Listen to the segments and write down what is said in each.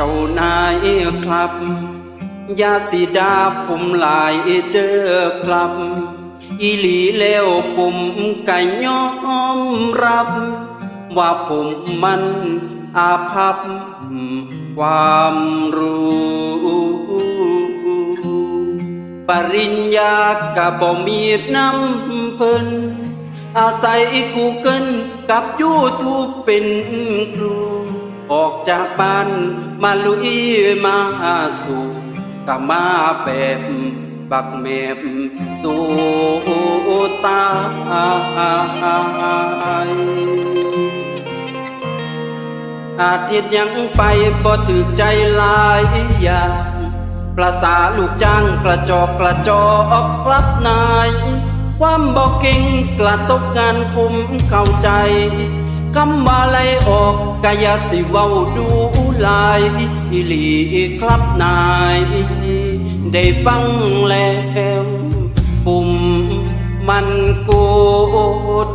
เจ้านายครับ ยาสีดาผมหลายเด้อครับ อีหลีแล้วผมก็ยอมรับ ว่าผมมันอาภัพความรู้ปริญญากับบ่มีน้ำเพิ่นอาศัยกูเกิลกับยูทูบเป็นครู ออกจากบ้านมาลุยมาสู่กะมาแบบบักแมบตูตายอาทิตย์ยังไปบ่ถึกใจลายอย่างประสาลูกจ้างกระจอกกระจอกกลับนาย ความบอกเก่งกระตกงานผมเข้าใจ คำว่าไลออกกายสิเว้าดูลายอีหลีครับนาย ได้ฟังแล้วผมมันกด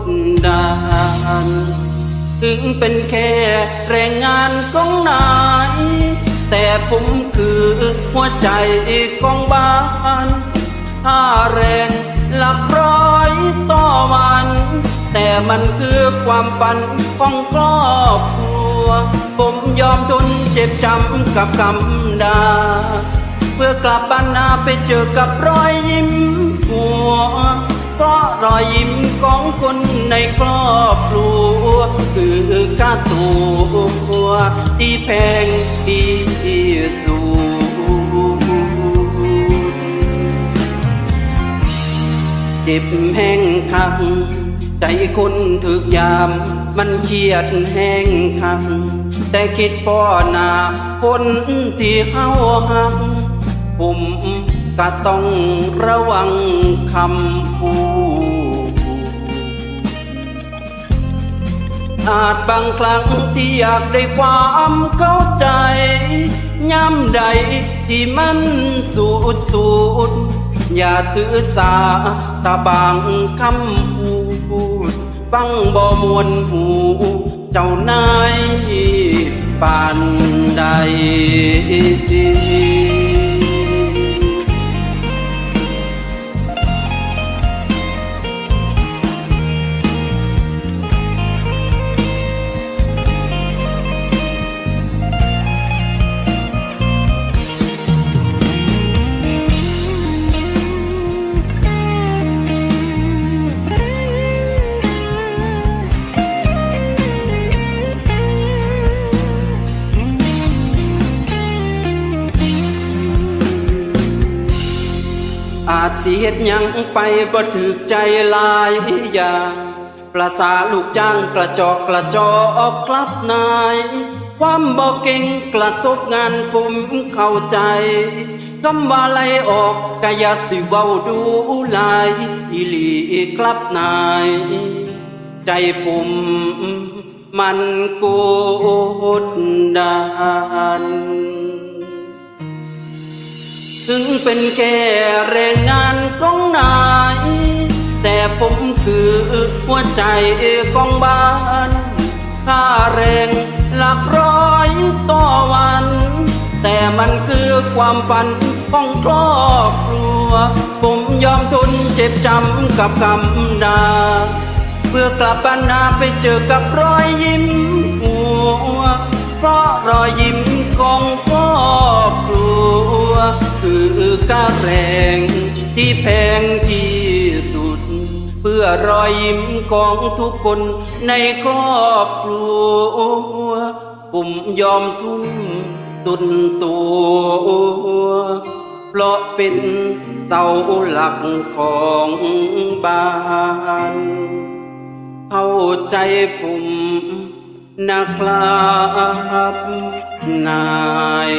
ดานถึงเป็นแค่แรงงานของนาย แต่ผมคือหัวใจของบ้านถ้าแรงหลักร้อยต่อวัน แต่มันคือความฝันของครอบครัว ผมยอมทนเจ็บจำกับคำด่าเพื่อกลับบ้านนาไปเจอกับรอยยิ้มหัว เพราะรอยยิ้มของคนในครอบครัว คือค่าตัวที่แพงที่สุดเจ็บแห้งคัก ใจคนถึกยาม มันเครียดแห้งคัก แต่คิดป้อหนาคนที่เฮาหัก ผมก็ต้องระวังคำพูดอาจบางครั้งที่อยากได้ความเข้าใจย้ำใดที่มันสูดสูดอย่าถือสาตาบางคำพ ฟังบ่มวนหู เจ้านายปานใด อาจสิเฮ็ดยังไปบ่ถึกใจลายอย่างประสาลูกจ้างกระจอกกระจอกกลับนาย ความบ่เก่งกระทบงานผมเข้าใจคำว่าไลออกกายสิเว้าดูหลายอีหลีกลับนาย ใจผมมันโกดดาน ถึงเป็นแค่แรงงานของนาย แต่ผมคือหัวใจของบ้านค่าแรงหลักร้อยต่อวัน แต่มันคือความฝันของครอบครัว ผมยอมทนเจ็บจำกับคำด่าเพื่อกลับบ้านนาไปเจอกับรอยยิ้ม คือกาแรงที่แพงที่สุด เพื่อรอยยิ้มของทุกคนในครอบครัว ผมยอมทุ่มตุนตัว เพราะเป็นเสาหลักของบ้านเข้าใจผมนะครับนาย